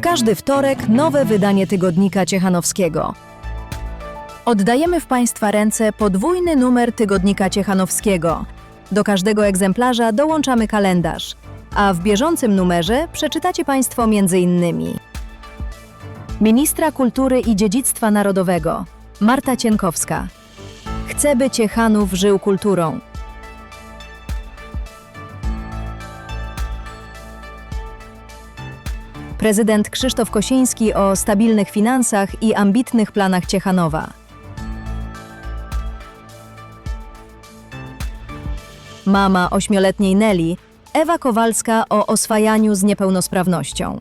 W każdy wtorek nowe wydanie tygodnika Ciechanowskiego. Oddajemy w Państwa ręce podwójny numer tygodnika Ciechanowskiego. Do każdego egzemplarza dołączamy kalendarz, a w bieżącym numerze przeczytacie Państwo m.in. Ministra Kultury i Dziedzictwa Narodowego Marta Cienkowska. Chcę, by Ciechanów żył kulturą. Prezydent Krzysztof Kosiński o stabilnych finansach i ambitnych planach Ciechanowa. Mama ośmioletniej Neli, Ewa Kowalska o oswajaniu z niepełnosprawnością.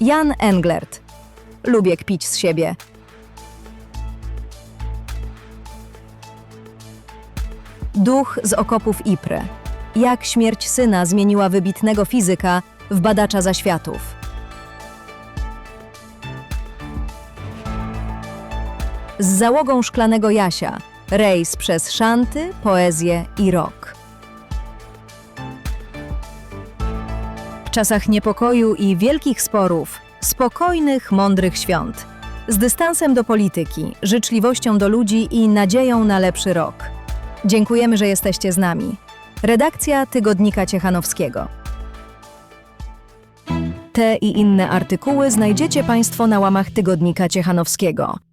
Jan Englert. Lubię kpić z siebie. Duch z okopów Ypres. Jak śmierć syna zmieniła wybitnego fizyka w badacza zaświatów. Z załogą szklanego Jasia. Rejs przez szanty, poezję i rok. W czasach niepokoju i wielkich sporów, spokojnych, mądrych świąt. Z dystansem do polityki, życzliwością do ludzi i nadzieją na lepszy rok. Dziękujemy, że jesteście z nami. Redakcja Tygodnika Ciechanowskiego. Te i inne artykuły znajdziecie Państwo na łamach Tygodnika Ciechanowskiego.